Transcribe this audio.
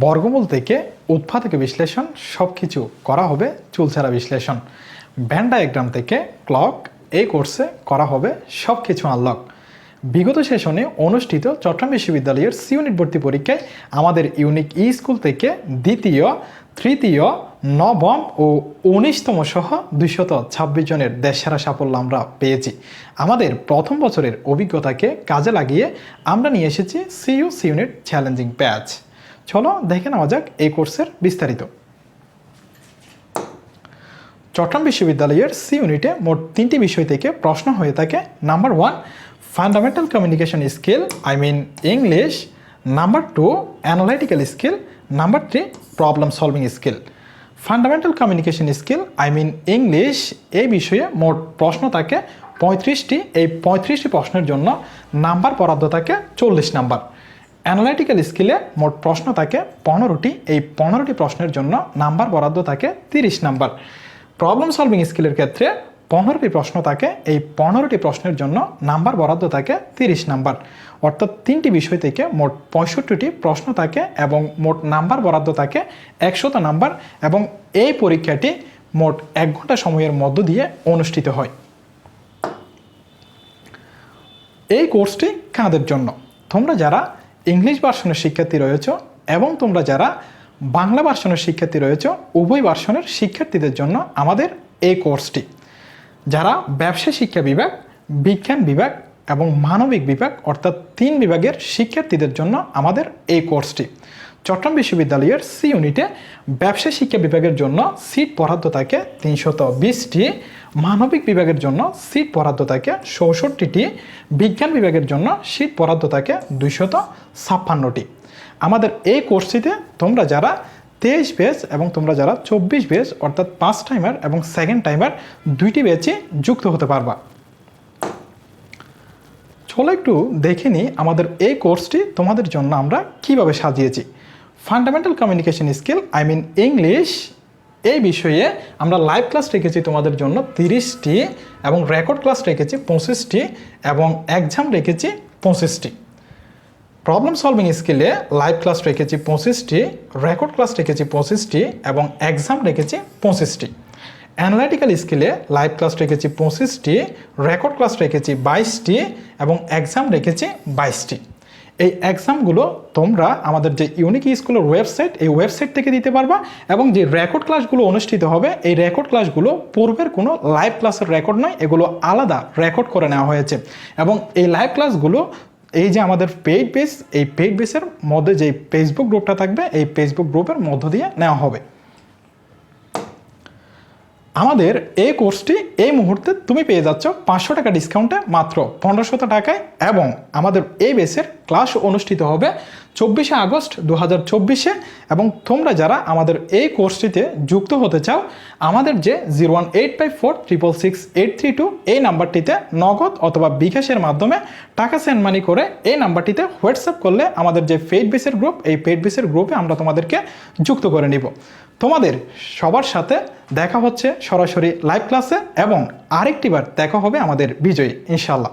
বর্গমূল থেকে উৎপাদক বিশ্লেষণ সব কিছু করা হবে চুলছাড়া বিশ্লেষণ। ব্যান্ড ডায়াগ্রাম থেকে ক্লক এই কোর্সে করা হবে সব কিছু আনলক বিগত সেশনে অনুষ্ঠিত চট্টগ্রাম বিশ্ববিদ্যালয়ের সি ইউনিট ভর্তি পরীক্ষায় আমাদের ইউনিক ই স্কুল থেকে দ্বিতীয়, তৃতীয়, নবম ও উনিশতম সহ দুইশত ছাব্বিশ জনের দেশসেরা সাফল্য আমরা পেয়েছি। আমাদের প্রথম বছরের অভিজ্ঞতাকে কাজে লাগিয়ে আমরা নিয়ে এসেছি CU C unit challenging patch চলো দেখে নেওয়া যাক এই কোর্সের বিস্তারিত। চট্টগ্রাম বিশ্ববিদ্যালয়ের সি ইউনিটে মোট তিনটি বিষয় থেকে প্রশ্ন হয়ে থাকে number one fundamental communication skill I mean English number two analytical skill number three problem solving skill fundamental communication skill I mean English এই বিষয়ে মোট প্রশ্ন থাকে পঁয়ত্রিশটি। এই পঁয়ত্রিশটি প্রশ্নের জন্য নাম্বার বরাদ্দ থাকে চল্লিশ নাম্বার অ্যানালাইটিক্যাল স্কিলে মোট প্রশ্ন থাকে পনেরোটি। এই পনেরোটি প্রশ্নের জন্য নাম্বার বরাদ্দ থাকে তিরিশ নাম্বার। প্রবলেম সলভিং স্কিলের ক্ষেত্রে পনেরোটি প্রশ্ন থাকে। এই পনেরোটি প্রশ্নের জন্য নাম্বার বরাদ্দ থাকে তিরিশ নাম্বার। অর্থাৎ তিনটি বিষয় থেকে মোট পঁয়ষট্টিটি প্রশ্ন থাকে এবং মোট নাম্বার বরাদ্দ থাকে একশত নাম্বার এবং এই পরীক্ষাটি মোট এক ঘণ্টা সময়ের মধ্য দিয়ে অনুষ্ঠিত হয়। এই কোর্সটি কাদের জন্য? তোমরা যারা ইংলিশ ভার্সনের শিক্ষার্থী রয়েছ এবং তোমরা যারা বাংলা ভার্সনের শিক্ষার্থী রয়েছ, উভয় ভার্সনের শিক্ষার্থীদের জন্য আমাদের এই কোর্সটি। যারা ব্যবসা শিক্ষা বিভাগ, বিজ্ঞান বিভাগ এবং মানবিক বিভাগ, অর্থাৎ তিন বিভাগের শিক্ষার্থীদের জন্য আমাদের এই কোর্সটি। চট্টগ্রাম বিশ্ববিদ্যালয়ের সি ইউনিটে ব্যবসা শিক্ষা বিভাগের জন্য সিট বরাদ্দ থাকে তিনশত বিশটি, মানবিক বিভাগের জন্য সিট বরাদ্দ থাকে চৌষট্টিটি, বিজ্ঞান বিভাগের জন্য সিট বরাদ্দ থাকে দুইশত ছাপ্পান্নটি। আমাদের এই কোর্সটিতে তোমরা যারা তেইশ বেজ এবং তোমরা যারা চব্বিশ বেজ অর্থাৎ পাঁচ টাইমার এবং সেকেন্ড টাইমার দুইটি বেচে যুক্ত হতে পারবা। চলো একটু দেখে নিই আমাদের এই কোর্সটি তোমাদের জন্য আমরা কীভাবে সাজিয়েছি। Fundamental communication skill I mean English এই বিষয়ে আমরা লাইভ ক্লাস রেখেছি তোমাদের জন্য তিরিশটি এবং রেকর্ড ক্লাস রেখেছি পঁচিশটি এবং এক্সাম রেখেছি পঁচিশটি। প্রবলেম সলভিং স্কিলে লাইভ ক্লাস রেখেছি পঁচিশটি রেকর্ড ক্লাস রেখেছি পঁচিশটি এবং এক্সাম রেখেছি পঁচিশটি। অ্যানালাইটিক্যাল স্কিলে লাইভ ক্লাস রেখেছি পঁচিশটি রেকর্ড ক্লাস রেখেছি বাইশটি এবং এক্সাম রেখেছি বাইশটি। এই এক্সামগুলো তোমরা আমাদের যে ইউনিক স্কুলের ওয়েবসাইট এই ওয়েবসাইট থেকে দিতে পারবা এবং যে রেকর্ড ক্লাসগুলো অনুষ্ঠিত হবে, এই রেকর্ড ক্লাসগুলো পূর্বের কোনো লাইভ ক্লাসের রেকর্ড নয়, এগুলো আলাদা রেকর্ড করে নেওয়া হয়েছে। এবং এই লাইভ ক্লাসগুলো এই যে আমাদের পেইড বেস এই পেইড বেসের মধ্যে যে ফেসবুক গ্রুপটা থাকবে, এই ফেসবুক গ্রুপের মধ্য দিয়ে নেওয়া হবে। আমাদের এই কোর্সটি এই মুহূর্তে তুমি পেয়ে যাচ্ছ পাঁচশো টাকা ডিসকাউন্টে মাত্র পনেরোশত টাকায় এবং আমাদের এই বেসের ক্লাস অনুষ্ঠিত হবে চব্বিশে আগস্ট দু হাজার চব্বিশে এবং তোমরা যারা আমাদের এই কোর্সটিতে যুক্ত হতে চাও, আমাদের যে zero one eight five four triple six eight three two এই নাম্বারটিতে নগদ অথবা বিকাশের মাধ্যমে টাকা সেন্ড মানি করে এই নাম্বারটিতে হোয়াটসঅ্যাপ করলে আমাদের যে পেইড বেসের গ্রুপ এই পেইড বেসের গ্রুপে আমরা তোমাদেরকে যুক্ত করে নিব। তোমাদের সবার সাথে দেখা হচ্ছে সরাসরি লাইভ ক্লাসে এবং আরেকটিবার দেখা হবে আমাদের বিজয়ী ইনশাল্লাহ